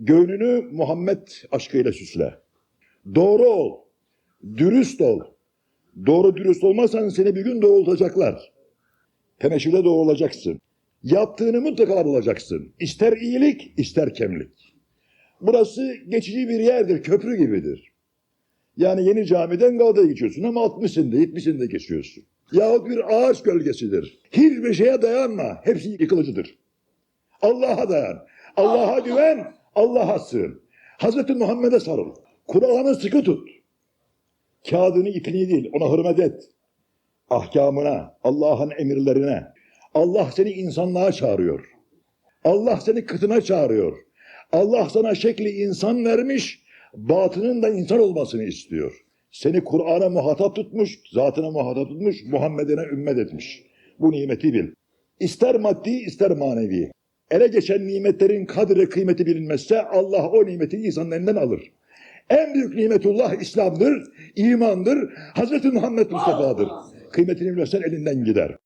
Gönlünü Muhammed aşkıyla süsle. Doğru ol. Dürüst ol. Doğru dürüst olmazsan seni bir gün doğultacaklar. Temeşhirde doğrulacaksın. Yaptığını mutlaka bulacaksın. İster iyilik, ister kemlik. Burası geçici bir yerdir, köprü gibidir. Yani yeni camiden Galata'ya geçiyorsun ama 60'ında, 70'inde geçiyorsun. Yahut bir ağaç gölgesidir. Hiçbir şeye dayanma. Hepsi yıkılıcıdır. Allah'a dayan. Allah'a güven, Allah'a sığın. Hazreti Muhammed'e sarıl. Kur'an'ı sıkı tut. Kağıdını ipini değil, ona hürmet et. Ahkamına, Allah'ın emirlerine. Allah seni insanlığa çağırıyor. Allah seni kıtına çağırıyor. Allah sana şekli insan vermiş, batının da insan olmasını istiyor. Seni Kur'an'a muhatap tutmuş, zatına muhatap tutmuş, Muhammed'ine ümmet etmiş. Bu nimeti bil. İster maddi ister manevi. Ele geçen nimetlerin kadri kıymeti bilinmezse Allah o nimeti insanın elinden alır. En büyük nimetullah İslam'dır, imandır, Hazreti Muhammed Mustafa'dır. Kıymetini bilmezsen elinden gider.